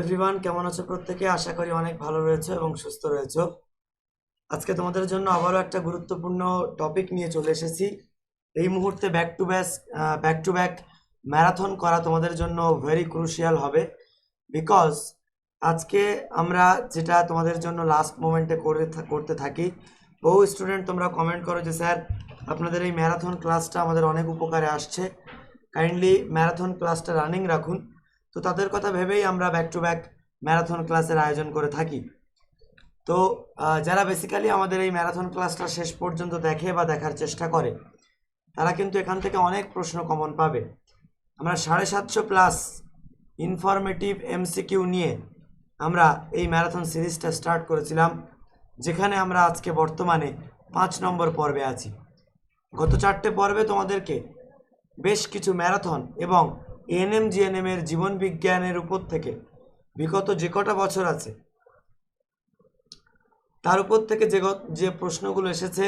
Everyone কেমন আছো প্রত্যেকে? আশা করি অনেক ভালো রয়েছে এবং সুস্থ রয়েছে। আজকে তোমাদের জন্য আবারও একটা গুরুত্বপূর্ণ টপিক নিয়ে চলে এসেছি। এই মুহূর্তে back to back back to back marathon করা তোমাদের জন্য ভেরি ক্রুশিয়াল হবে। বিকজ আজকে আমরা যেটা তোমাদের জন্য লাস্ট মোমেন্টে করে করতে থাকি, বহু স্টুডেন্ট তোমরা কমেন্ট করো যে, স্যার, আপনাদের এই ম্যারাথন ক্লাসটা আমাদের অনেক উপকারে আসছে। কাইন্ডলি ম্যারাথন ক্লাসটা রানিং রাখুন। তো তাদের কথা ভেবেই আমরা ব্যাক টু ব্যাক ম্যারাথন ক্লাসের আয়োজন করে থাকি। তো যারা বেসিক্যালি আমাদের এই ম্যারাথন ক্লাসটা শেষ পর্যন্ত দেখে বা দেখার চেষ্টা করে, তারা কিন্তু এখান থেকে অনেক প্রশ্ন কমন পাবে। আমরা সাড়ে সাতশো প্লাস ইনফরমেটিভ এমসিকিউ নিয়ে আমরা এই ম্যারাথন সিরিজটা স্টার্ট করেছিলাম, যেখানে আমরা আজকে বর্তমানে পাঁচ নম্বর পর্বে আছি। গত চারটে পর্বে তোমাদেরকে বেশ কিছু ম্যারাথন এবং এএনএম জিএনএম এর জীবন বিজ্ঞানের উপর থেকে বিগত যে কটা বছর আছে, তার উপর থেকে যে যে প্রশ্নগুলো এসেছে,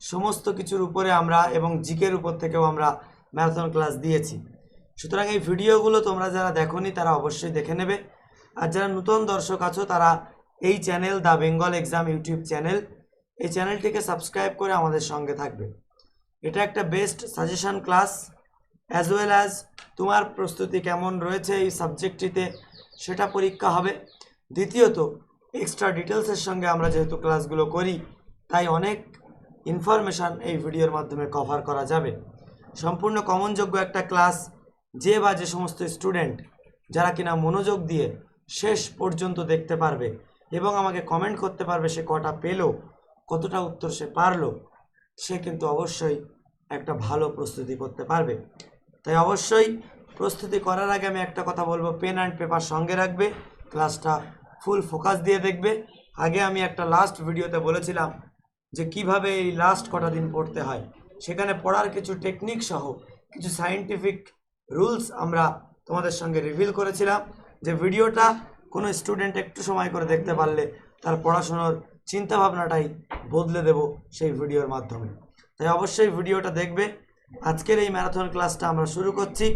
সমস্ত কিছুর উপরে আমরা এবং জিকের উপর থেকেও আমরা ম্যারাথন ক্লাস দিয়েছি। সুতরাং এই ভিডিওগুলো তোমরা যারা দেখোনি, তারা অবশ্যই দেখে নেবে। আর যারা নতুন দর্শক আছো, তারা এই channel the Bengal exam YouTube channel, এই চ্যানেলটিকে সাবস্ক্রাইব করে আমাদের সঙ্গে থাকবে। এটা একটা best suggestion class. As well as তোমার প্রস্তুতি কেমন রয়েছে এই সাবজেক্টটিতে সেটা পরীক্ষা হবে। দ্বিতীয়ত এক্সট্রা ডিটেলসের সঙ্গে আমরা যেহেতু ক্লাসগুলো করি, তাই অনেক ইনফরমেশান এই ভিডিওর মাধ্যমে কভার করা যাবে। সম্পূর্ণ কমনযোগ্য একটা ক্লাস যে বা যে সমস্ত স্টুডেন্ট যারা কিনা মনোযোগ দিয়ে শেষ পর্যন্ত দেখতে পারবে এবং আমাকে কমেন্ট করতে পারবে সে কটা পেল, কতটা উত্তর সে পারল, সে কিন্তু অবশ্যই একটা ভালো প্রস্তুতি করতে পারবে। তাই অবশ্যই প্রস্তুতি করার আগে আমি একটা কথা বলব পেন অ্যান্ড পেপার সঙ্গে রাখবে ক্লাসটা ফুল ফোকাস দিয়ে দেখবে। আগে আমি একটা লাস্ট ভিডিওতে বলেছিলাম যে কীভাবে এই লাস্ট কটা দিন পড়তে হয়। সেখানে পড়ার কিছু টেকনিক সহ কিছু সায়েন্টিফিক রুলস আমরা তোমাদের সঙ্গে রিভিল করেছিলাম যে ভিডিওটা কোনো স্টুডেন্ট একটু সময় করে দেখতে পারলে তার পড়াশুনোর চিন্তাভাবনাটাই বদলে দেব সেই ভিডিওর মাধ্যমে। তাই অবশ্যই ভিডিওটা দেখবে আজকের এই ম্যারাথন ক্লাসটা আমরা শুরু করছি।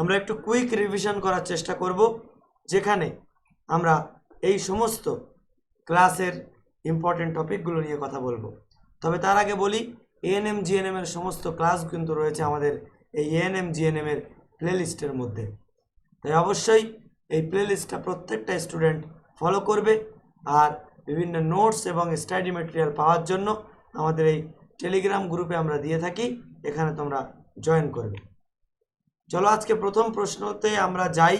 আমরা একটু কুইক রিভিশন করার চেষ্টা করব, যেখানে আমরা এই সমস্ত ক্লাসের ইম্পর্টেন্ট টপিকগুলো নিয়ে কথা বলব। তবে তার আগে বলি এএনএম জিএনএম এর সমস্ত ক্লাস কিন্তু রয়েছে আমাদের এই এএনএম জিএনএম এর প্লেলিস্টের মধ্যে। তাই অবশ্যই এই প্লেলিস্টটা প্রত্যেকটা স্টুডেন্ট ফলো করবে। আর বিভিন্ন নোটস এবং স্টাডি মেটেরিয়াল পাওয়ার জন্য আমাদের এই টেলিগ্রাম গ্রুপে আমরা দিয়ে থাকি, এখানে তোমরা জয়েন করবে। চলো আজকে প্রথম প্রশ্নতে আমরা যাই,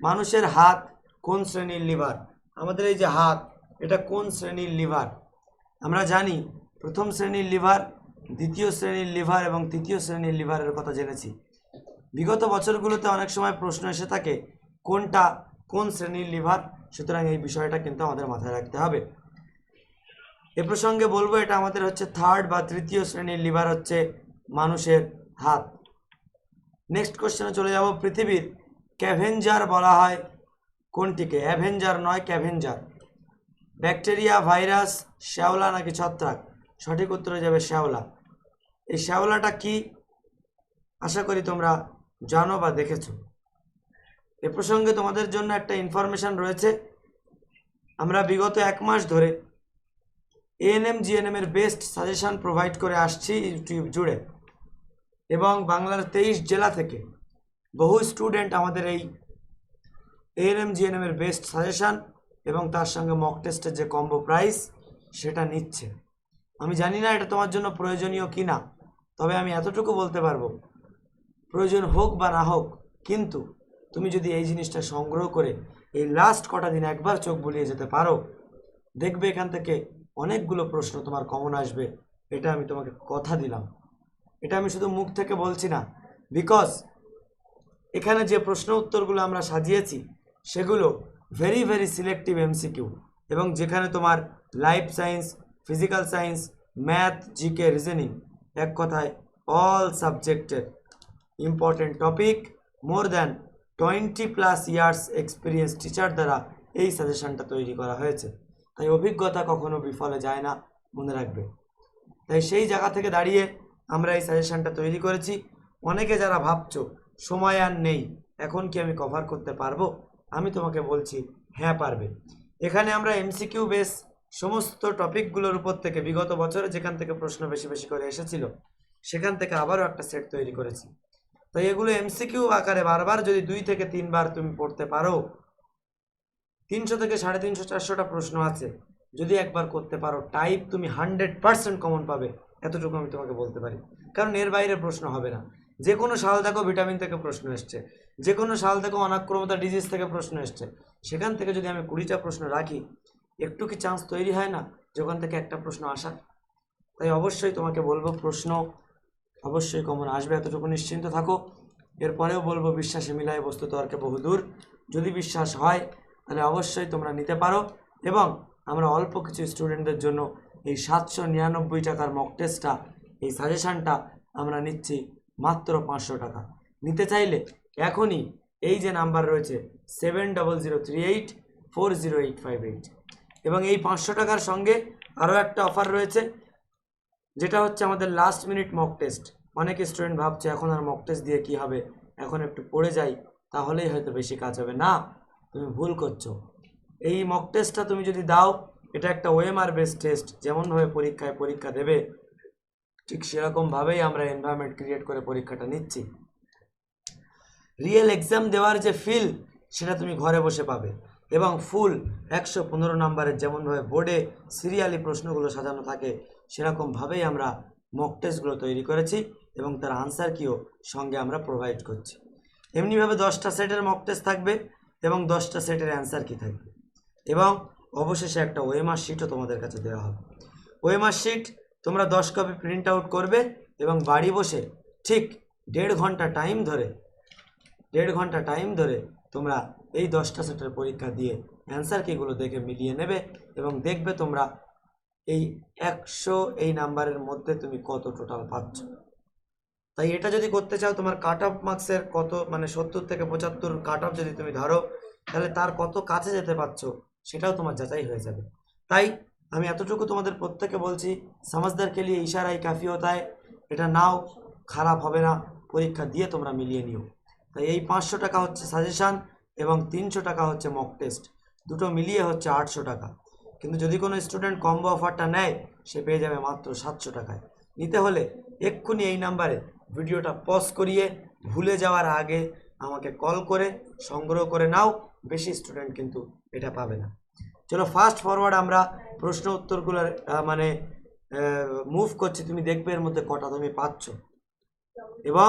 মানুষের হাত কোন শ্রেণির লিভার? আমাদের এই যে হাত, এটা কোন শ্রেণির লিভার? আমরা জানি, প্রথম শ্রেণির লিভার, দ্বিতীয় শ্রেণির লিভার এবং তৃতীয় শ্রেণির লিভারের কথা জেনেছি। বিগত বছরগুলোতে অনেক সময় প্রশ্ন এসে থাকে, কোনটা কোন শ্রেণির লিভার? সুতরাং এই বিষয়টা কিন্তু আমাদের মাথায় রাখতে হবে। এ প্রসঙ্গে বলব, এটা আমাদের হচ্ছে থার্ড বা তৃতীয় শ্রেণির লিভার হচ্ছে মানুষের হাত। নেক্সট কোশ্চেনে চলে যাব, পৃথিবীর ক্যাভেঞ্জার বলা হয় কোনটিকে? অ্যাভেঞ্জার নয়, ক্যাভেঞ্জার। ব্যাকটেরিয়া, ভাইরাস, শ্যাওলা নাকি ছত্রাক? সঠিক উত্তরে যাবে শ্যাওলা। এই শ্যাওলাটা কি? আশা করি তোমরা জানো বা দেখেছ। এ প্রসঙ্গে তোমাদের জন্য একটা ইনফরমেশন রয়েছে। আমরা বিগত এক মাস ধরে এএনএম জিএনএম এর বেস্ট সাজেশন প্রোভাইড করে আসছি ইউটিউব জুড়ে। এবং বাংলার তেইশ জেলা থেকে বহু স্টুডেন্ট আমাদের এই এএনএম জিএনএম এর বেস্ট সাজেশন এবং তার সঙ্গে মক টেস্টের যে কম্বো প্রাইস সেটা নিচ্ছে। আমি জানি না এটা তোমার জন্য প্রয়োজনীয় কি না তবে আমি এতটুকু বলতে পারব, প্রয়োজন হোক বা না হোক, কিন্তু তুমি যদি এই জিনিসটা সংগ্রহ করে এই লাস্ট কটা দিন একবার চোখ বুলিয়ে যেতে পারো, দেখবে এখান থেকে অনেকগুলো প্রশ্ন তোমার কমন আসবে, এটা আমি তোমাকে কথা দিলাম। এটা আমি শুধু মুখ থেকে বলছি না বিকজ এখানে যে প্রশ্ন উত্তরগুলো আমরা সাজিয়েছি, সেগুলো ভেরি ভেরি সিলেক্টিভ এমসিকিউ এবং যেখানে তোমার life science physical science math GK reasoning এক কথায় অল সাবজেক্টের important topic more than twenty plus years experience teacher দ্বারা এই সাজেশনটা তৈরি করা হয়েছে। তাই অভিজ্ঞতা কখনো বিফলে যায় না, মনে রাখবে। তাই সেই জায়গা থেকে দাঁড়িয়ে আমরা এই সাজেশানটা তৈরি করেছি। অনেকে যারা ভাবছ, সময় আর নেই, এখন কি আমি কভার করতে পারব? আমি তোমাকে বলছি হ্যাঁ পারবে। এখানে আমরা এমসিকিউ বেস সমস্ত টপিকগুলোর উপর থেকে বিগত বছরে যেখান থেকে প্রশ্ন বেশি বেশি করে এসেছিল, সেখান থেকে আবারও একটা সেট তৈরি করেছি। তাই এগুলো এমসিকিউ আকারে বারবার যদি দুই থেকে তিনবার তুমি পড়তে পারো তিনশো থেকে সাড়ে তিনশো, চারশোটা প্রশ্ন আছে। যদি একবার করতে পারো টাইপ তুমি হান্ড্রেড পার্সেন্ট কমন পাবে। এতটুকু আমি তোমাকে বলতে পারি। কারণ এর বাইরে প্রশ্ন হবে না। যে কোনো সাল দেখো ভিটামিন থেকে প্রশ্ন এসছে। যে কোনো সাল থেকে অনাক্রমতা ডিজিজ থেকে প্রশ্ন এসছে। সেখান থেকে যদি আমি কুড়িটা প্রশ্ন রাখি, একটু কি চান্স তৈরি হয় না যেখান থেকে একটা প্রশ্ন আসা? তাই অবশ্যই তোমাকে বলব, প্রশ্ন অবশ্যই কমন আসবে, এতটুকু নিশ্চিন্ত থাকো। এরপরেও বলব, বিশ্বাসে মিলায় বস্তু তর্কে বহুদূর। যদি বিশ্বাস হয় তাহলে অবশ্যই তোমরা নিতে পারো এবং আমরা অল্প কিছু স্টুডেন্টদের জন্য এই সাতশো নিরানব্বই টাকার মক টেস্টটা এই সাজেশানটা আমরা নিচ্ছি মাত্র পাঁচশো টাকা। নিতে চাইলে এখনই এই যে নাম্বার রয়েছে seven double zero three eight four zero eight five eight এবং এই পাঁচশো টাকার সঙ্গে আরও একটা অফার রয়েছে, যেটা হচ্ছে আমাদের লাস্ট মিনিট মক টেস্ট অনেক স্টুডেন্ট ভাবছে, এখন আর মক টেস্ট দিয়ে কি হবে? এখন একটু পড়ে যাই, তাহলেই হয়তো বেশি কাজ হবে। না তুমি ভুল করছ। এই মক টেস্টটা তুমি যদি দাও, এটা একটা ওএমআর বেস টেস্ট যেমনভাবে পরীক্ষায় পরীক্ষা দেবে, ঠিক সেরকমভাবেই আমরা এনভায়রনমেন্ট ক্রিয়েট করে পরীক্ষাটা নিচ্ছি। রিয়েল এক্সাম দেওয়ার যে ফিল সেটা তুমি ঘরে বসে পাবে। এবং ফুল একশো পনেরো নাম্বারের যেমনভাবে বোর্ডে সিরিয়ালি প্রশ্নগুলো সাজানো থাকে, সেরকমভাবেই আমরা মক টেস্টগুলো তৈরি করেছি এবং তার আনসার কিও সঙ্গে আমরা প্রোভাইড করছি। এমনিভাবে দশটা সেটের মক টেস্ট থাকবে। এবং দশটা সেটের অ্যান্সার কি থাকবে? এবং অবশেষে একটা ওয়েমার শিটও তোমাদের কাছে দেওয়া হবে। ওয়েমার শিট তোমরা দশ কপি প্রিন্ট আউট করবে এবং বাড়ি বসে ঠিক দেড় ঘণ্টা টাইম ধরে, দেড় ঘণ্টা টাইম ধরে তোমরা এই দশটা সেটের পরীক্ষা দিয়ে অ্যান্সার কিগুলো দেখে মিলিয়ে নেবে এবং দেখবে তোমরা এই একশো এই নাম্বারের মধ্যে তুমি কত টোটাল পাচ্ছ। তাই এটা যদি করতে চাও, তোমার কাট অফ মার্কসের কত মানে সত্তর থেকে পঁচাত্তর কাট অফ যদি তুমি ধরো, তাহলে তার কত কাছে যেতে পারছ, সেটাও তোমার যাচাই হয়ে যাবে। তাই আমি এতটুকু তোমাদের প্রত্যেকে বলছি সমাজদার নিয়ে ইশারাই কাফি হতায় এটা নাও, খারাপ হবে না, পরীক্ষা দিয়ে তোমরা মিলিয়ে নিও। তাই এই পাঁচশো টাকা হচ্ছে সাজেশান এবং তিনশো টাকা হচ্ছে মক টেস্ট দুটো মিলিয়ে হচ্ছে আটশো টাকা। কিন্তু যদি কোনো স্টুডেন্ট কম্বো অফারটা নেয়, সে পেয়ে যাবে মাত্র সাতশো টাকায়। নিতে হলে এক্ষুনি এই নাম্বারে ভিডিওটা পজ করিয়ে ভুলে যাওয়ার আগে আমাকে কল করে, সংগ্রহ করে নাও, বেশি স্টুডেন্ট কিন্তু এটা পাবে না। চলো ফাস্ট ফরওয়ার্ড আমরা প্রশ্ন উত্তরগুলো মানে মুভ করছি, তুমি দেখবে এর মধ্যে কটা তুমি পাচ্ছ। এবং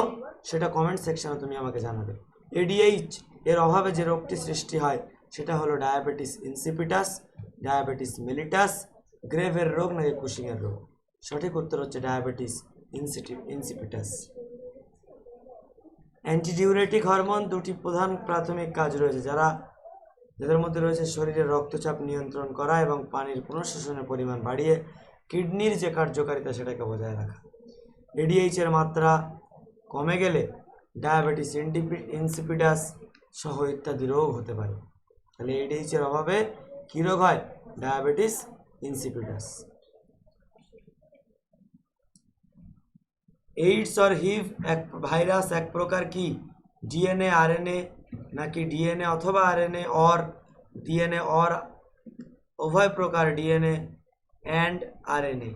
সেটা কমেন্ট সেকশনে তুমি আমাকে জানাবে। এডিএইচ এর অভাবে যে রোগটি সৃষ্টি হয়, সেটা হলো ডায়াবেটিস ইনসিপিটাস ডায়াবেটিস মেলিটাস গ্রেভের রোগ নাকি কুশিংয়ের রোগ? সঠিক উত্তর হচ্ছে ডায়াবেটিস ইনসিপিটাস অ্যান্টিডিউরেটিক হরমোন দুটি প্রধান প্রাথমিক কাজ রয়েছে, যারা, যাদের মধ্যে রয়েছে শরীরের রক্তচাপ নিয়ন্ত্রণ করা এবং পানির পুনঃশোষণের পরিমাণ বাড়িয়ে কিডনির যে কার্যকারিতা সেটাকে বজায় রাখা। এডিএইচ এর মাত্রা কমে গেলে ডায়াবেটিস ইনসিপিডাস সহ ইত্যাদি রোগ হতে পারে। তাহলে এডিএইচের অভাবে কী রোগ হয়? Diabetes insipidus AIDS or HIV এক ভাইরাস এক প্রকার কি? ডিএনএ আরএনএ নাকি ডিএনএ অথবা আরএনএ অর ডিএনএ অর উভয় প্রকার ডিএনএ অ্যান্ড আরএনএ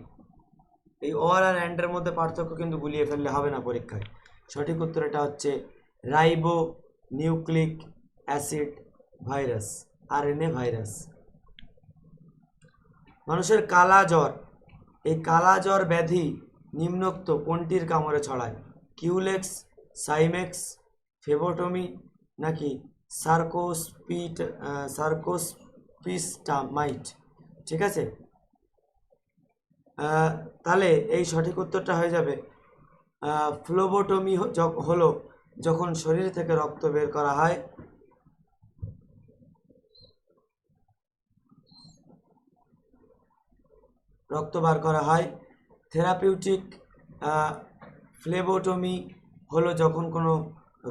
এই অর আর অ্যান্ডের মধ্যে পার্থক্য কিন্তু গুলিয়ে ফেললে হবে না পরীক্ষায়। সঠিক উত্তর এটা হচ্ছে ribonucleic acid virus RNA virus. মানুষের কালা জ্বর এই কালা জ্বর ব্যাধি নিম্নোক্ত কোনটির কামড়ে ছড়ায়? কিউলেক্স, সাইমেক্স, ফেবোটমি নাকি সার্কোস্পিট সার্কোস্পিস্টামাইট? ঠিক আছে? তাহলে এই সঠিক উত্তরটা হয়ে যাবে। ফ্লোবোটমি হলো যখন শরীর থেকে রক্ত বের করা হয়। রক্ত বার করা হয়। থেরাপিউটিক ফ্লেবোটমি হলো যখন কোনো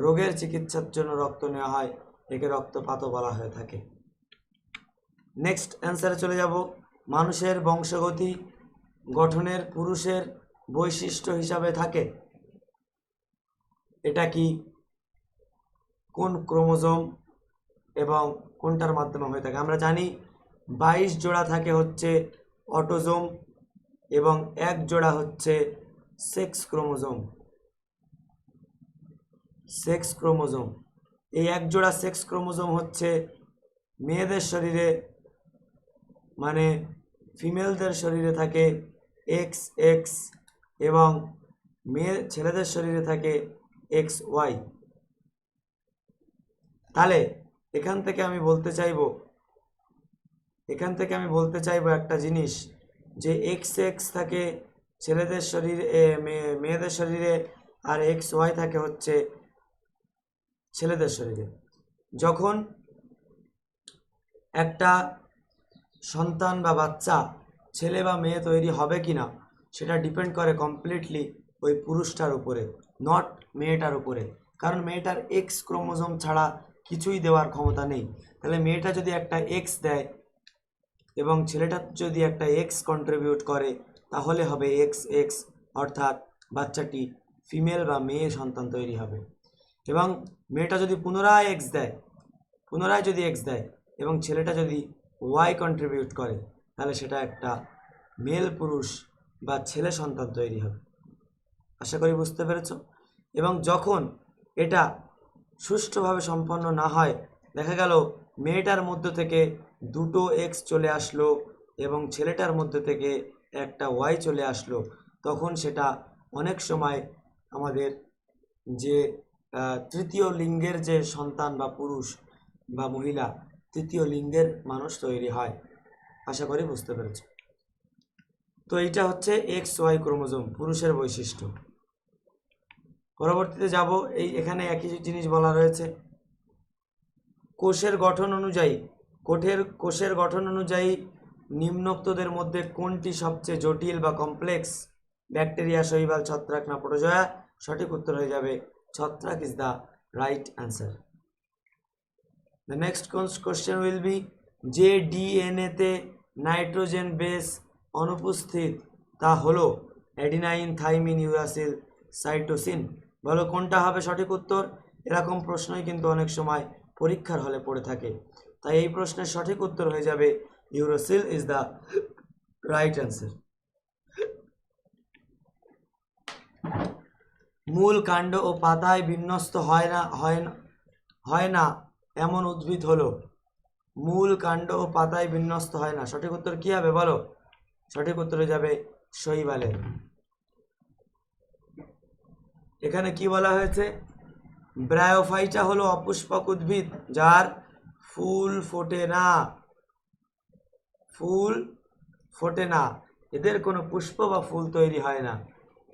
রোগের চিকিৎসার জন্য রক্ত নেওয়া হয়, একে রক্তপাতও বলা হয়ে থাকে। নেক্সট অ্যান্সারে চলে যাব। মানুষের বংশগতি গঠনের পুরুষের বৈশিষ্ট্য হিসাবে থাকে। এটা কি? কোন ক্রোমোজোম এবং কোনটার মাধ্যমে হয়ে থাকে? আমরা জানি বাইশ জোড়া থাকে হচ্ছে অটোজোম এবং এক জোড়া হচ্ছে সেক্স ক্রোমোজোম। Sex chromosome. এই এক জোড়া সেক্স ক্রোমোজোম হচ্ছে মেয়েদের শরীরে মানে ফিমেলদের শরীরে থাকে এক্স এক্স এবং মেয়ে, ছেলেদের শরীরে থাকে এক্স ওয়াই। তাহলে এখান থেকে আমি বলতে চাইব, এখান থেকে আমি বলতে চাইব একটা জিনিস যে এক্স এক্স থাকে ছেলেদের শরীরে মেয়েদের শরীরে আর এক্স ওয়াই থাকে হচ্ছে ছেলেদের শরীরে। যখন একটা সন্তান বা বাচ্চা ছেলে বা মেয়ে তৈরি হবে কিনা, সেটা ডিপেন্ড করে কমপ্লিটলি ওই পুরুষটার উপরে নট মেয়েটার উপরে। কারণ মেয়েটার এক্স ক্রোমোজোম ছাড়া কিছুই দেওয়ার ক্ষমতা নেই। তাহলে মেয়েটা যদি একটা এক্স দেয় এবং ছেলেটা যদি একটা এক্স কন্ট্রিবিউট করে, তাহলে হবে এক্স এক্স অর্থাৎ বাচ্চাটি ফিমেল বা মেয়ে সন্তান তৈরি হবে। এবং মেয়েটা যদি পুনরায় এক্স দেয়, পুনরায় যদি এক্স দেয় এবং ছেলেটা যদি ওয়াই কন্ট্রিবিউট করে, তাহলে সেটা একটা মেল পুরুষ বা ছেলে সন্তান তৈরি হবে। আশা করি বুঝতে পেরেছ? এবং যখন এটা সুষ্ঠুভাবে সম্পন্ন না হয়, দেখা গেল মেয়েটার মধ্য থেকে দুটো এক্স চলে আসলো এবং ছেলেটার মধ্যে থেকে একটা ওয়াই চলে আসলো। তখন সেটা অনেক সময় আমাদের যে তৃতীয় লিঙ্গের যে সন্তান বা পুরুষ বা মহিলা, তৃতীয় লিঙ্গের মানুষ তৈরি হয়। আশা করি বুঝতে পেরেছ। তো এইটা হচ্ছে এক্স ওয়াই ক্রোমোজোম, পুরুষের বৈশিষ্ট্য। পরবর্তীতে যাব, এই এখানে একই জিনিস বলা রয়েছে। কোষের গঠন অনুযায়ী কোষের কোষের গঠন অনুযায়ী নিম্নোক্তদের মধ্যে কোনটি সবচেয়ে জটিল বা কমপ্লেক্স? ব্যাকটেরিয়া, শৈবাল ছত্রাক না প্রোটোজোয়া সঠিক উত্তর হয়ে যাবে ছত্রাক is the right answer the next question will be যে ডিএনএতে নাইট্রোজেন বেস অনুপস্থিত, তা হলো অ্যাডিনাইন, থাইমিন, ইউরাসিল, সাইটোসিন? বলো কোনটা হবে সঠিক উত্তর? এরকম প্রশ্নই কিন্তু অনেক সময় পরীক্ষার হলে পড়ে থাকে। তাই এই প্রশ্নের সঠিক উত্তর হয়ে যাবে uracil is the right answer. মূল কাণ্ড ও পাতায় বিন্যস্ত হয় না হয় না হয় না, এমন উদ্ভিদ হলো। মূল কাণ্ড ও পাতায় বিন্যস্ত হয় না। সঠিক উত্তর কি হবে বলো? সঠিক উত্তর যাবে শৈবালের। এখানে কি বলা হয়েছে? ব্রায়োফাইটা হলো অপুষ্পক উদ্ভিদ, যার ফুল ফোটে না। ফুল ফোটে না। এদের কোনো পুষ্প বা ফুল তৈরি হয় না।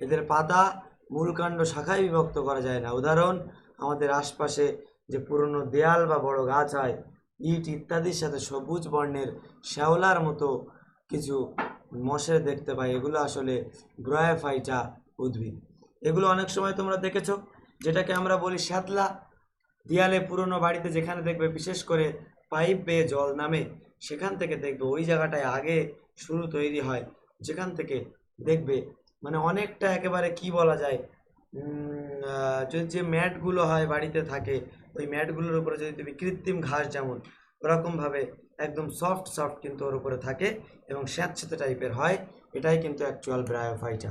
এদের পাতা মূলকাণ্ড শাখায় বিভক্ত করা যায় না। উদাহরণ, আমাদের আশপাশে যে পুরনো দেয়াল বা বড় গাছ হয়, ইট ইত্যাদির সাথে সবুজ বর্ণের শ্যাওলার মতো কিছু মশের দেখতে পাই। এগুলো আসলে ব্রয়াফাইটা উদ্ভিদ। এগুলো অনেক সময় তোমরা দেখেছ, যেটাকে আমরা বলি শ্যাতলা। দেয়ালে পুরনো বাড়িতে যেখানে দেখবে বিশেষ করে পাইপ বেয়ে জল নামে সেখান থেকে দেখবে ওই জায়গাটায় আগে শুরু তৈরি হয়। যেখান থেকে দেখবে মানে অনেকটা একেবারে কি বলা যায় উম, আহ, যে যে ম্যাটগুলো হয় বাড়িতে থাকে ওই ম্যাটগুলোর উপরে যদি তুমি কৃত্রিম ঘাস যেমন ওরকমভাবে একদম সফট সফট কিন্তু ওর উপরে থাকে এবং স্যাঁতস্যাঁতে টাইপের হয় এটাই কিন্তু অ্যাকচুয়াল ব্রায়োফাইটা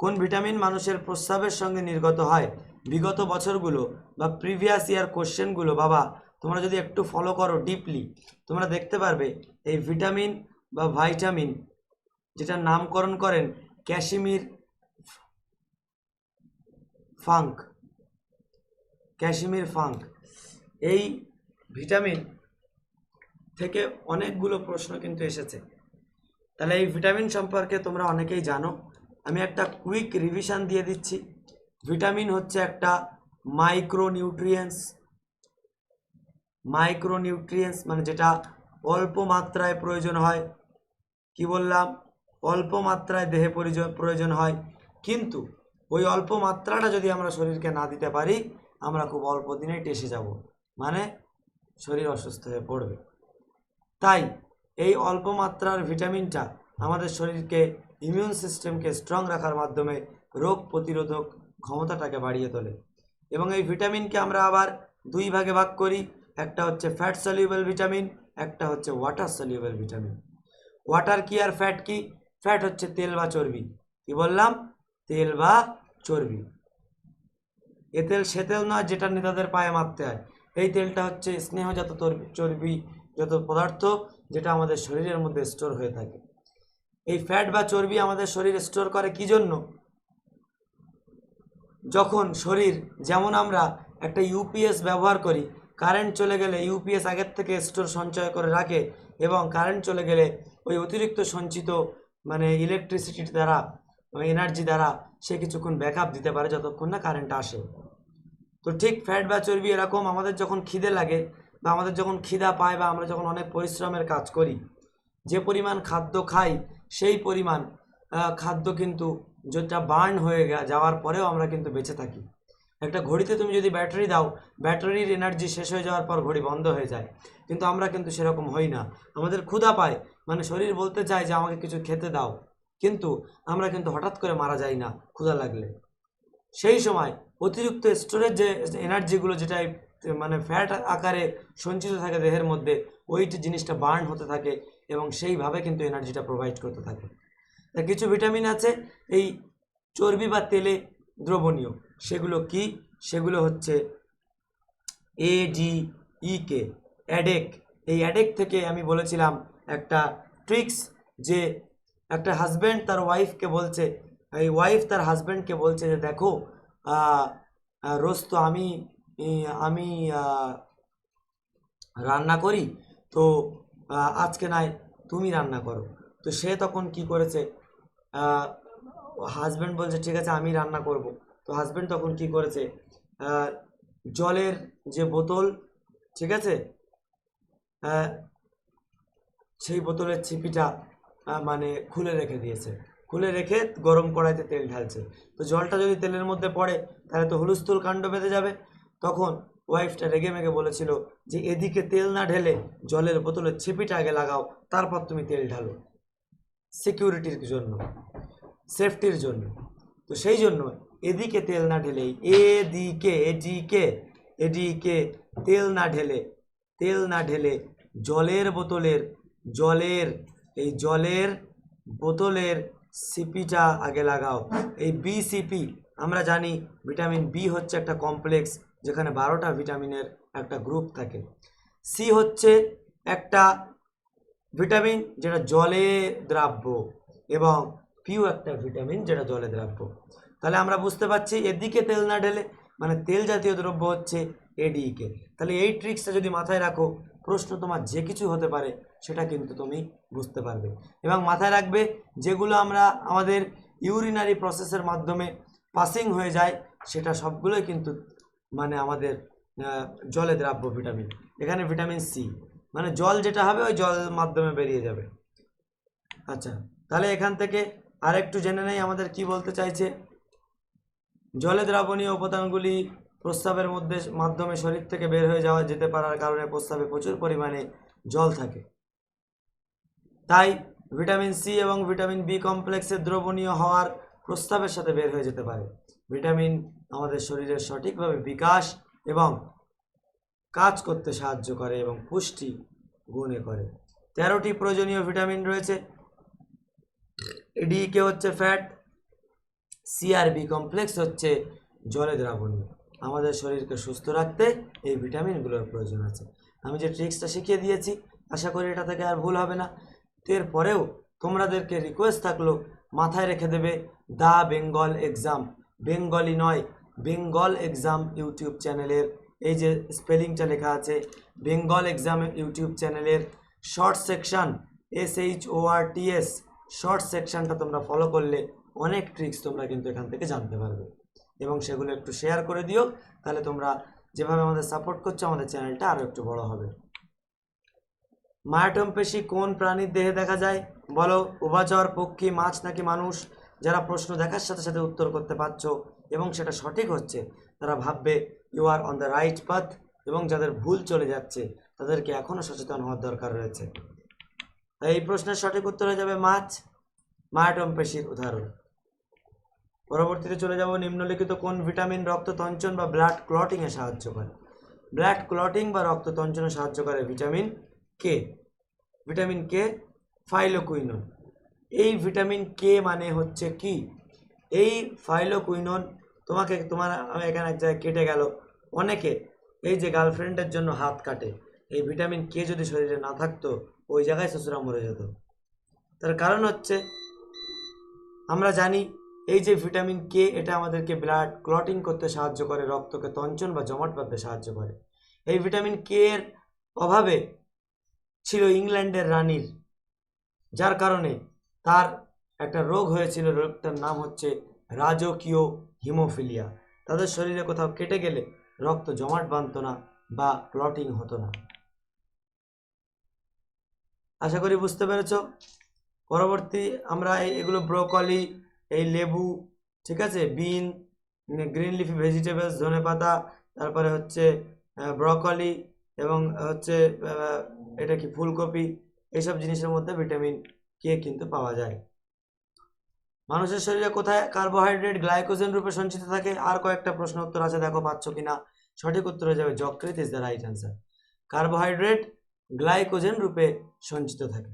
কোন ভিটামিন মানুষের প্রস্রাবের সঙ্গে নির্গত হয়? বিগত বছরগুলো বা প্রিভিয়াস ইয়ার কোশ্চেনগুলো বাবা, তোমরা যদি একটু ফলো করো ডিপলি তোমরা দেখতে পারবে এই ভিটামিন বা ভাইটামিন যেটার নামকরণ করেন ক্যাশিমির ফাঙ্ক ক্যাশিমির ফাঙ্ক এই ভিটামিন থেকে অনেকগুলো প্রশ্ন কিন্তু এসেছে। তাহলে এই ভিটামিন সম্পর্কে তোমরা অনেকেই জানো। আমি একটা কুইক রিভিশন দিয়ে দিচ্ছি। ভিটামিন হচ্ছে একটা মাইক্রোনিউট্রিয়েন্টস মাইক্রোনিউট্রিয়েন্টস মানে যেটা অল্প মাত্রায় প্রয়োজন হয়। কি বললাম? অল্প মাত্রায় দেহে প্রয়োজন প্রয়োজন হয়। কিন্তু ওই অল্প মাত্রাটা যদি আমরা শরীরকে না দিতে পারি, আমরা খুব অল্প দিনেই টেসে যাব। মানে শরীর অসুস্থ হয়ে পড়বে। তাই এই অল্প মাত্রার ভিটামিনটা আমাদের শরীরকে ইমিউন সিস্টেমকে স্ট্রং রাখার মাধ্যমে রোগ প্রতিরোধক ক্ষমতাটাকে বাড়িয়ে তোলে। এবং এই ভিটামিনকে আমরা আবার দুই ভাগে ভাগ করি। একটা হচ্ছে ফ্যাট সলিউবল ভিটামিন একটা হচ্ছে ওয়াটার সলিউবল ভিটামিন ওয়াটার কি আর ফ্যাট কি? ফ্যাট হচ্ছে তেল বা চর্বি। কি বললাম? তেল বা চর্বি। এ তেল সে তেল নয় যেটা নেতাদের পায়ে মারতে হয়। এই তেলটা হচ্ছে স্নেহজাত তর- চর্বি যত পদার্থ যেটা আমাদের শরীরের মধ্যে স্টোর হয়ে থাকে। এই ফ্যাট বা চর্বি আমাদের শরীর স্টোর করে কি জন্য? যখন শরীর, যেমন আমরা একটা ইউপিএস ব্যবহার করি কারেন্ট চলে গেলে ইউপিএস আগের থেকে স্টোর সঞ্চয় করে রাখে এবং কারেন্ট চলে গেলে ওই অতিরিক্ত সঞ্চিত মানে ইলেকট্রিসিটির দ্বারা এনার্জি দ্বারা সে কিছুক্ষণ ব্যাকআপ দিতে পারে যতক্ষণ না কারেন্ট আসে। তো ঠিক ফ্যাট বা চর্বি এরকম আমাদের যখন খিদে লাগে বা আমাদের যখন খিদা পায় বা আমরা যখন অনেক পরিশ্রমের কাজ করি, যে পরিমাণ খাদ্য খাই, সেই পরিমাণ খাদ্য কিন্তু যেটা বার্ন হয়ে যাওয়ার পরেও আমরা কিন্তু বেঁচে থাকি। একটা ঘড়িতে তুমি যদি ব্যাটারি দাও, ব্যাটারির এনার্জি শেষ হয়ে যাওয়ার পর ঘড়ি বন্ধ হয়ে যায়। কিন্তু আমরা কিন্তু সেরকম হই না। আমাদের ক্ষুধা পায়। মানে শরীর বলতে চায় যে, আমাকে কিছু খেতে দাও। কিন্তু আমরা কিন্তু হঠাৎ করে মারা যাই না, ক্ষুধা লাগলে। সেই সময় অতিরিক্ত স্টোরেজ যে এনার্জিগুলো যেটা মানে ফ্যাট আকারে সঞ্চিত থাকে দেহের মধ্যে, ওই জিনিসটা বার্ন হতে থাকে এবং সেইভাবে কিন্তু এনার্জিটা প্রোভাইড করতে থাকে। কিছু ভিটামিন আছে, এই চর্বি বা তেলে দ্রবণীয়। সেগুলো কি? সেগুলো হচ্ছে এ ডি ই কে অ্যাডেক। এই অ্যাডেক থেকে আমি বলেছিলাম একটা ট্রিক্স যে একটা হাজব্যান্ড তার ওয়াইফকে বলছে, এই ওয়াইফ তার হাজব্যান্ডকে বলছে যে, দেখো রোজ তো আমি আমি রান্না করি, তো আজকে নয়, তুমি রান্না করো। তো সে তখন কি করেছে? হাজব্যান্ড বলছে, ঠিক আছে, আমি রান্না করব। তো হাজব্যান্ড তখন কি করেছে? জলের যে বোতল, ঠিক আছে? সেই বোতলের ছিপিটা মানে খুলে রেখে দিয়েছে। খুলে রেখে গরম কড়াইতে তেল ঢালছে। তো জলটা যদি তেলের মধ্যে পড়ে, তাহলে তো হুলস্থুল কাণ্ড বেঁধে যাবে। তখন ওয়াইফটা রেগে মেগে বলেছিল যে, এদিকে তেল না ঢেলে জলের বোতলের ছিপিটা আগে লাগাও, তারপর তুমি তেল ঢালো। সিকিউরিটির জন্য সেফটির জন্য। তো সেই জন্য এদিকে তেল না ঢেলে এদিকে এদিকে এদিকে তেল না ঢেলে, তেল না ঢেলে জলের বোতলের, জলের, এই জলের বোতলের সিপিটা আগে লাগাও। এই বি সিপি আমরা জানি ভিটামিন বি হচ্ছে একটা কমপ্লেক্স যেখানে বারোটা ভিটামিনের একটা গ্রুপ থাকে। সি হচ্ছে একটা ভিটামিন যেটা জলে দ্রাব্য এবং পিউ একটা ভিটামিন যেটা জলে দ্রাব্য। তাহলে আমরা বুঝতে পারছি এদিকে তেল না ঢেলে মানে তেল জাতীয় দ্রব্য হচ্ছে এডিকে। তাহলে এই ট্রিক্সটা যদি মাথায় রাখো, প্রশ্ন তোমার যে কিছু হতে পারে সেটা কিন্তু তুমি বুঝতে পারবে। এবং মাথায় রাখবে যেগুলো আমরা আমাদের ইউরিনারি প্রসেসের মাধ্যমে পাসিং হয়ে যায়, সেটা সবগুলোই কিন্তু মানে আমাদের জলে দ্রাব্য ভিটামিন। এখানে ভিটামিন সি মানে জল যেটা হবে ওই জল মাধ্যমে বেরিয়ে যাবে। আচ্ছা তাহলে এখান থেকে আরেকটু জেনে নেই আমাদের কি বলতে চাইছে। জলে দ্রাবণীয় উপাদানগুলি প্রস্রাবের মধ্যে মাধ্যমে শরীর থেকে বের হয়ে যাওয়া যেতে পারার কারণে প্রস্রাবে প্রচুর পরিমাণে জল থাকে। তাই ভিটামিন সি এবং ভিটামিন বি কমপ্লেক্সের দ্রবণীয় হওয়ার প্রস্তাবের সাথে বের হয়ে যেতে পারে। ভিটামিন আমাদের শরীরের সঠিকভাবে বিকাশ এবং কাজ করতে সাহায্য করে এবং পুষ্টি গুণে করে। তেরোটি প্রয়োজনীয় ভিটামিন রয়েছে। ডিকে হচ্ছে ফ্যাট সিআরবি কমপ্লেক্স হচ্ছে জলে দ্রাবণীয়। আমাদের শরীরকে সুস্থ রাখতে এই ভিটামিনগুলোর প্রয়োজন আছে। আমি যে ট্রিক্সটা শিখিয়ে দিয়েছি, আশা করি এটা থেকে আর ভুল হবে না। এরপরেও তোমাদেরকে রিকোয়েস্ট থাকল, মাথায় রেখে দেবে দা বেঙ্গল এক্সাম। বেঙ্গলি নয়, বেঙ্গল এক্সাম ইউটিউব চ্যানেলের এই যে স্পেলিংটা লেখা আছে, বেঙ্গল এক্সাম ইউটিউব চ্যানেলের short section, S H O R T S, short সেকশনটা তোমরা ফলো করলে অনেক ট্রিক্স তোমরা কিন্তু এখান থেকে জানতে পারবে। এবং সেগুলো একটু শেয়ার করে দিও, তাহলে তোমরা যেভাবে আমাদের সাপোর্ট করছ, আমাদের চ্যানেলটা আরও একটু বড় হবে। মায়াটম পেশি কোন প্রাণীর দেহে দেখা যায়? বলো উভচর পক্ষী, মাছ নাকি মানুষ? যারা প্রশ্ন দেখার সাথে সাথে উত্তর করতে পারছ এবং সেটা সঠিক হচ্ছে, তারা ভাববে you are on the right path এবং যাদের ভুল চলে যাচ্ছে, তাদেরকে এখনও সচেতন হওয়ার দরকার রয়েছে। তাই এই প্রশ্নের সঠিক উত্তর হয়ে যাবে মাছ মায়াটম পেশির উদাহরণ। পরবর্তীতে চলে যাব নিম্নলিখিত কোন ভিটামিন রক্ত তঞ্চন বা ব্লাড ক্লটিংয়ে সাহায্য করে। ব্লাড ক্লটিং বা রক্ত তঞ্চনে সাহায্য করে vitamin K vitamin K phylloquinone এই ভিটামিন কে মানে হচ্ছে কি? এই ফাইলোকুইনন তোমাকে তোমার, আমি এখানে এক জায়গায় কেটে গেল। অনেকে এই যে গার্লফ্রেন্ডের জন্য হাত কাটে, এই ভিটামিন কে যদি শরীরে না থাকতো, ওই জায়গায় শ্বশুরা মরে যেত। তার কারণ হচ্ছে, আমরা জানি এই যে ভিটামিন কে এটা আমাদেরকে ব্লাড ক্লটিং করতে সাহায্য করে, রক্তকে তঞ্চন বা জমাট বাঁধতে সাহায্য করে। এই ভিটামিন কে এর অভাবে ছিল ইংল্যান্ডের রানীর, যার কারণে তার একটা রোগ হয়েছিল, রোগটার নাম হচ্ছে রাজকীয় হিমোফিলিয়া। তাদের শরীরে কোথাও কেটে গেলে রক্ত জমাট বাঁধতো না বা ক্লটিং হতো না। আশা করি বুঝতে পেরেছ? পরবর্তী আমরা এগুলো ব্রোকলি, এই লেবু, ঠিক আছে? বিন, গ্রিন লিফি ভেজিটেবলস, ধনে পাতা, তারপরে হচ্ছে ব্রকলি এবং হচ্ছে এটা কি ফুলকপি এইসব জিনিসের মধ্যে ভিটামিন কে কিন্তু পাওয়া যায়। মানুষের শরীরে কোথায় কার্বোহাইড্রেট গ্লাইকোজেন রূপে সঞ্চিত থাকে? আর কয়েকটা প্রশ্ন উত্তর আছে, দেখো পাচ্ছ কিনা? সঠিক উত্তর হয়ে যাবে যকৃত is the right answer carbohydrate glycogen রূপে সঞ্চিত থাকে।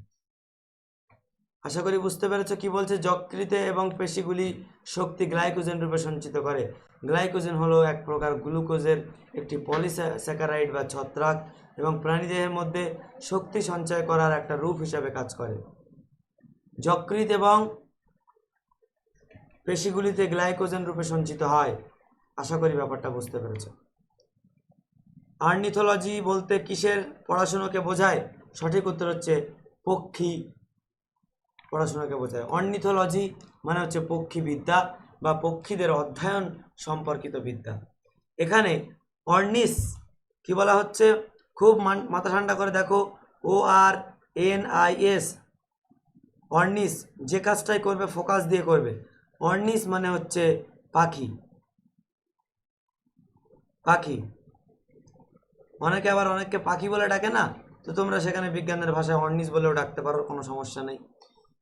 আশা করি বুঝতে পেরেছ কি বলছে? যকৃতে এবং পেশিগুলি শক্তি গ্লাইকোজেন রূপে সঞ্চিত করে। গ্লাইকোজেন হলো এক প্রকার গ্লুকোজের একটি পলিস্যাকারাইড বা ছত্রাক এবং প্রাণীদেহের মধ্যে শক্তি সঞ্চয় করার একটা রূপ হিসাবে কাজ করে। যকৃত এবং পেশিগুলিতে গ্লাইকোজেন রূপে সঞ্চিত হয়। আশা করি ব্যাপারটা বুঝতে পেরেছ। আর্নিথোলজি বলতে কিসের পড়াশুনোকে বোঝায়? সঠিক উত্তর হচ্ছে পক্ষী পড়াশোনাকে বোঝায়। অর্নিথোলজি মানে হচ্ছে পক্ষীবিদ্যা বা পক্ষীদের অধ্যয়ন সম্পর্কিত বিদ্যা। এখানে অর্নিস কি বলা হচ্ছে? খুব মাথা ঠান্ডা করে দেখো। O R N I S. অর্নিস যে কাজটাই করবে, ফোকাস দিয়ে করবে। অর্নিস মানে হচ্ছে পাখি। পাখি। অনেকে আবার অনেককে পাখি বলে ডাকে না? তো তোমরা সেখানে বিজ্ঞানের ভাষায় অর্নিস বলেও ডাকতে পারো, কোনো সমস্যা নেই।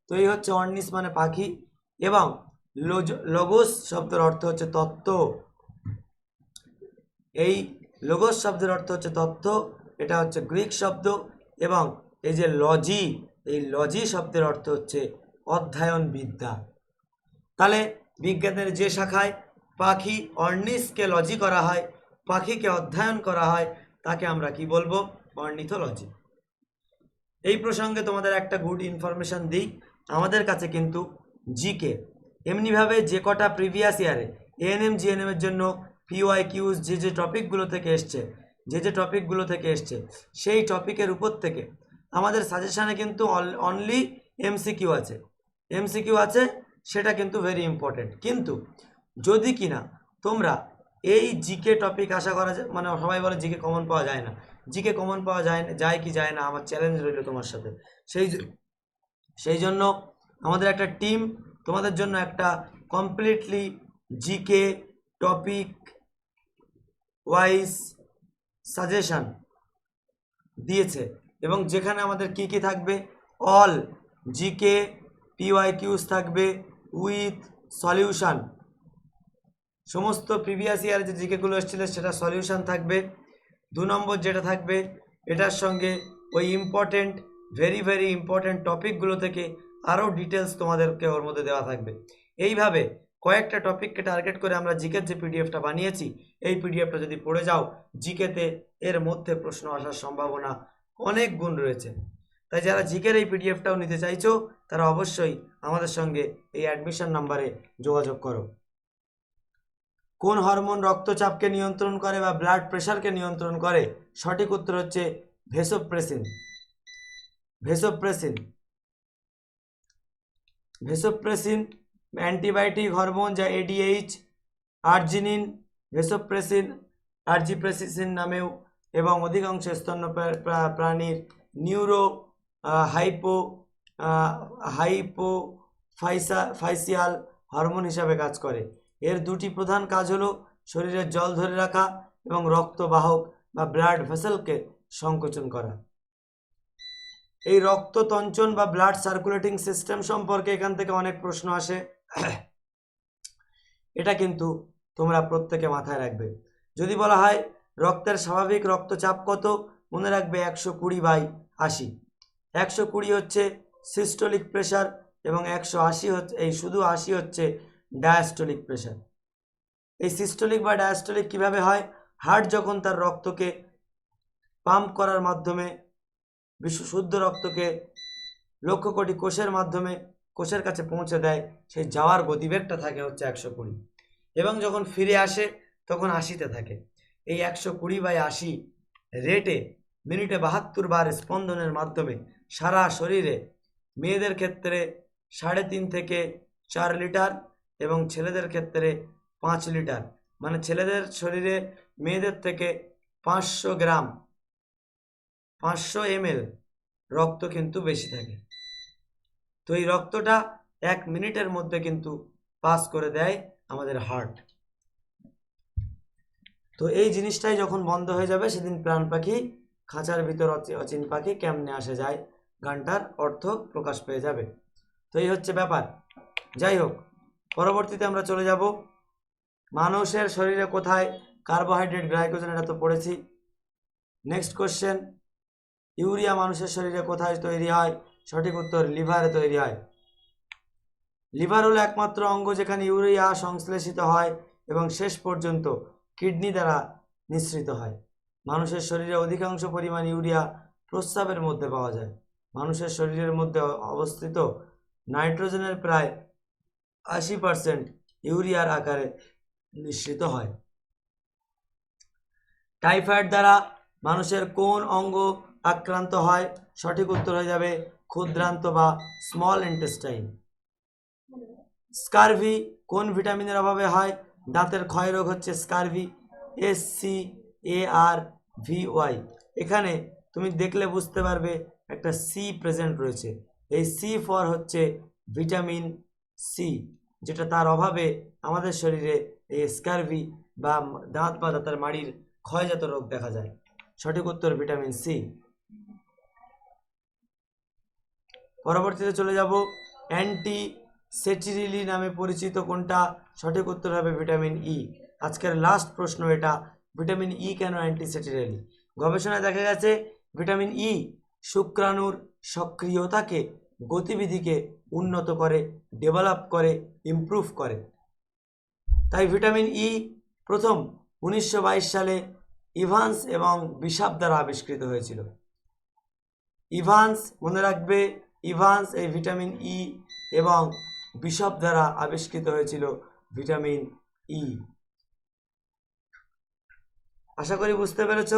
তো এই হচ্ছে অর্নিস মানে পাখি এবং লগোস শব্দের অর্থ হচ্ছে তত্ত্ব। এই লগোস শব্দের অর্থ হচ্ছে তত্ত্ব, এটা হচ্ছে গ্রিক শব্দ এবং এই যে লজি, এই লজি শব্দের অর্থ হচ্ছে অধ্যয়ন বিদ্যা তাহলে বিজ্ঞানের যে শাখায় পাখি অর্নিসকে লজি করা হয়, পাখিকে অধ্যয়ন করা হয়, তাকে আমরা কি বলব? অর্নিথোলজি। এই প্রসঙ্গে তোমাদের একটা গুড ইনফরমেশন দিই। আমাদের কাছে কিন্তু জিকে এমনিভাবে যে কটা প্রিভিয়াস ইয়ারে এএনএম জিএনএম এর জন্য পিওয়াই কিউজ যে যে টপিকগুলো থেকে এসছে যে যে টপিকগুলো থেকে এসছে, সেই টপিকের উপর থেকে আমাদের সাজেশানে কিন্তু অনলি এমসিকিউ আছে। এমসিকিউ আছে সেটা কিন্তু ভেরি ইম্পর্টেন্ট কিন্তু যদি কিনা তোমরা এই জিকে টপিক আশা করা যায় মানে সবাই বলে জিকে কমন পাওয়া যায় না। জিকে কমন পাওয়া যায় না, যায় কি যায় না, আমার চ্যালেঞ্জ রইল তোমার সাথে। সেই সেই জন্য আমাদের একটা টিম তোমাদের জন্য একটা completely GK topic wise suggestion দিয়েছে। এবং যেখানে আমাদের কি কি থাকবে? অল জিকে পিওয়াই কিউজ থাকবে উইথ সলিউশন সমস্ত প্রিভিয়াস ইয়ার যে জিকেগুলো এসেছিল, সেটা সলিউশন থাকবে। দু নম্বর যেটা থাকবে, এটার সঙ্গে ওই ইম্পর্টেন্ট ভেরি ভেরি ইম্পর্টেন্ট টপিকগুলো থেকে আরও ডিটেলস তোমাদেরকে ওর মধ্যে দেওয়া থাকবে। এইভাবে কয়েকটা টপিককে টার্গেট করে আমরা জিকের যে পিডিএফটা বানিয়েছি, এই পিডিএফটা যদি পড়ে যাও, জিকেতে এর মধ্যে প্রশ্ন আসার সম্ভাবনা অনেক গুণ রয়েছে। তাই যারা জিকের এই পিডিএফটাও নিতে চাইছো, তারা অবশ্যই আমাদের সঙ্গে এই অ্যাডমিশন নাম্বারে যোগাযোগ করো। কোন হরমোন রক্তচাপকে নিয়ন্ত্রণ করে বা ব্লাড প্রেশারকে নিয়ন্ত্রণ করে? সঠিক উত্তর হচ্ছে vasopressin vasopressin vasopressin antibiotic hormone যা এডিএইচ আর্জিনিন ভেসোপ্রেসিন আর্জিপ্রেসিসিন নামেও এবং অধিকাংশ স্তন্য প্রা- প্রা- প্রাণীর neuro hypo hypophysial hormone হিসাবে কাজ করে। এর দুটি প্রধান কাজ হলো শরীরের জল ধরে রাখা এবং রক্তবাহক বা ব্লাড ভেসেলকে সংকোচন করা। এই রক্ত তঞ্চন বা ব্লাড সার্কুলেটিং সিস্টেম সম্পর্কে এখান থেকে অনেক প্রশ্ন আসে। এটা কিন্তু তোমরা প্রত্যেকে মাথায় রাখবে। যদি বলা হয় রক্তের স্বাভাবিক রক্তচাপ কত, মনে রাখবে একশো কুড়ি বাই আশি। একশো কুড়ি হচ্ছে সিস্টোলিক প্রেশার এবং একশো আশি হচ্ছে, এই শুধু আশি হচ্ছে ডায়াস্টোলিক প্রেশার এই সিস্টোলিক বা ডায়াস্টোলিক কীভাবে হয়? হার্ট যখন তার রক্তকে পাম্প করার মাধ্যমে, বিশ্ব শুদ্ধ রক্তকে লক্ষ কোটি কোষের মাধ্যমে, কোষের কাছে পৌঁছে দেয়, সেই যাওয়ার গতিবেগটা থাকে হচ্ছে একশো কুড়ি। এবং যখন ফিরে আসে, তখন আশিতে থাকে। এই একশো কুড়ি বাই আশি রেটে মিনিটে বাহাত্তর বার স্পন্দনের মাধ্যমে সারা শরীরে মেয়েদের ক্ষেত্রে সাড়ে তিন থেকে চার লিটার এবং ছেলেদের ক্ষেত্রে পাঁচ লিটার। মানে ছেলেদের শরীরে মেয়েদের থেকে পাঁচশো গ্রাম, পাঁচশো এমএল রক্ত কিন্তু বেশি থাকে। তো এই রক্তটা এক মিনিটের মধ্যে কিন্তু পাস করে দেয় আমাদের হার্ট। তো এই জিনিসটাই যখন বন্ধ হয়ে যাবে, সেদিন প্রাণ পাখি, খাঁচার ভিতর অচি- অচিন পাখি কেমনে আসে যায়? গানটার অর্থ প্রকাশ পেয়ে যাবে। তো এই হচ্ছে ব্যাপার। যাই হোক, পরবর্তীতে আমরা চলে যাব। মানুষের শরীরে কোথায় কার্বোহাইড্রেট গ্লাইকোজেন এটা তো পড়েছি। নেক্সট কোশ্চেন ইউরিয়া মানুষের শরীরে কোথায় তৈরি হয়? সঠিক উত্তর লিভারে তৈরি হয়। লিভার হলো একমাত্র অঙ্গ যেখানে ইউরিয়া সংশ্লেষিত হয় এবং শেষ পর্যন্ত কিডনি দ্বারা নিঃসৃত হয়। মানুষের শরীরে অধিকাংশ পরিমাণ ইউরিয়া প্রস্রাবের মধ্যে পাওয়া যায়। মানুষের শরীরের মধ্যে অবস্থিত নাইট্রোজেনের প্রায় আশি পার্সেন্ট ইউরিয়ার আকারে নিঃসৃত হয়। টাইফয়েড দ্বারা মানুষের কোন অঙ্গ আক্রান্ত হয়? সঠিক উত্তর হয়ে যাবে ক্ষুদ্রান্ত বা স্মল ইন্টেস্টাইন স্কারভি কোন ভিটামিনের অভাবে হয়? দাঁতের ক্ষয় রোগ হচ্ছে scurvy S C A R V Y এখানে তুমি দেখলে বুঝতে পারবে একটা সি প্রেজেন্ট রয়েছে। এই সি ফর হচ্ছে ভিটামিন সি যেটা তার অভাবে আমাদের শরীরে এই স্কারভি বা দাঁত বা দাঁতের মাড়ির ক্ষয়জাত রোগ দেখা যায়। সঠিক উত্তর ভিটামিন সি পরবর্তীতে চলে যাব অ্যান্টি সেচিরিলি নামে পরিচিত কোনটা? সঠিক উত্তর হবে ভিটামিন ই আজকের লাস্ট প্রশ্ন এটা ভিটামিন ই কেন অ্যান্টি সেচিরিলি গবেষণায় দেখা গেছে ভিটামিন ই শুক্রাণুর সক্রিয়তাকে, গতিবিধিকে উন্নত করে ডেভেলপ করে ইমপ্রুভ করে। তাই ভিটামিন ই প্রথম উনিশশো বাইশ সালে ইভান্স এবং বিশাপ দ্বারা আবিষ্কৃত হয়েছিল। ইভান্স, মনে রাখবে, ইভান্স এই ভিটামিন ই এবং বিশপ দ্বারা আবিষ্কৃত হয়েছিল ভিটামিন ই আশা করি বুঝতে পেরেছ,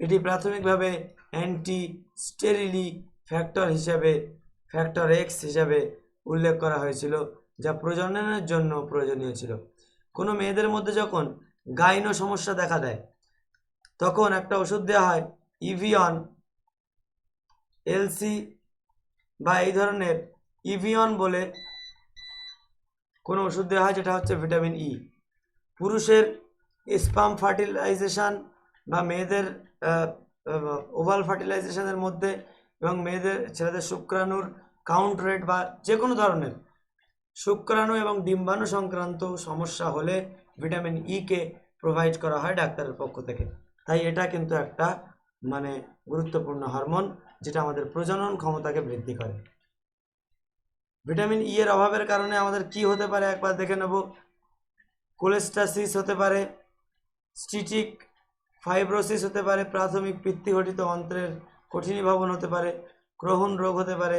এটি প্রাথমিকভাবে অ্যান্টি স্টেরিলি ফ্যাক্টর হিসাবে, ফ্যাক্টর এক্স হিসাবে উল্লেখ করা হয়েছিল, যা প্রজননের জন্য প্রয়োজনীয় ছিল। কোনো মেয়েদের মধ্যে যখন গাইনো সমস্যা দেখা দেয়, তখন একটা ওষুধ দেওয়া হয়, ইভিয়ন, এলসি বা এই ধরনের ইভিয়ন বলে কোনো ওষুধ দেওয়া হয়, যেটা হচ্ছে ভিটামিন ই। পুরুষের স্পাম ফার্টিলাইজেশন বা মেয়েদের ওভাল ফার্টিলাইজেশনের মধ্যে এবং মেয়েদের, ছেলেদের শুক্রাণুর কাউন্ট রেট বা যে কোনো ধরনের শুক্রাণু এবং ডিম্বাণু সংক্রান্ত সমস্যা হলে ভিটামিন ই কে প্রোভাইড করা হয় ডাক্তারের পক্ষ থেকে। তাই এটা কিন্তু একটা মানে গুরুত্বপূর্ণ হরমোন যেটা আমাদের প্রজনন ক্ষমতাকে বৃদ্ধি করে। ভিটামিন ই এর অভাবের কারণে আমাদের কি হতে পারে? একবার দেখে নেব। কোলেস্টাসিস হতে পারে, স্টিটিক ফাইব্রোসিস হতে পারে, প্রাথমিক পিত্তিঘটিত অন্ত্রের কঠিনীভবন হতে পারে, গ্রহণ রোগ হতে পারে,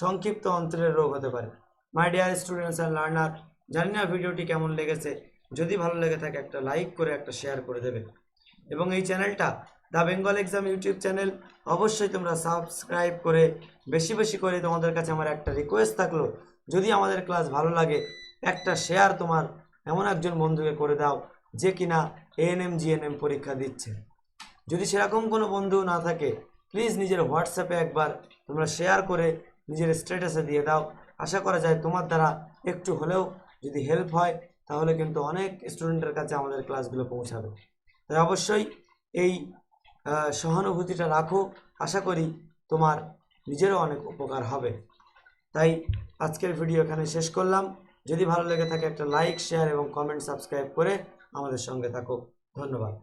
সংক্ষিপ্ত অন্ত্রের রোগ হতে পারে। My dear students and learner জানি না ভিডিওটি কেমন লেগেছে, যদি ভালো লেগে থাকে একটা লাইক করে, একটা শেয়ার করে দেবে। এবং এই চ্যানেলটা the Bengal exam YouTube channel অবশ্যই তোমরা সাবস্ক্রাইব করে, বেশি বেশি করে তোমাদের কাছে আমার একটা রিকোয়েস্ট থাকল, যদি আমাদের ক্লাস ভালো লাগে, একটা শেয়ার তোমার এমন একজন বন্ধুকে করে দাও যে কিনা এএনএম জিএনএম পরীক্ষা দিচ্ছে। যদি সেরকম কোনো বন্ধু না থাকে প্লিজ নিজের হোয়াটসঅ্যাপে একবার তোমরা শেয়ার করে নিজের স্ট্যাটাসে দিয়ে দাও। আশা করা যায় তোমার দ্বারা একটু হলেও যদি হেল্প হয়, তাহলে কিন্তু অনেক স্টুডেন্টের কাছে আমাদের ক্লাসগুলো পৌঁছাবে। তাই অবশ্যই এই সহানুভূতিটা রাখো। আশা করি তোমার নিজেরও অনেক উপকার হবে। তাই আজকের ভিডিও এখানে শেষ করলাম। যদি ভালো লেগে থাকে একটা লাইক শেয়ার এবং কমেন্ট সাবস্ক্রাইব করে আমাদের সঙ্গে থাকো ধন্যবাদ।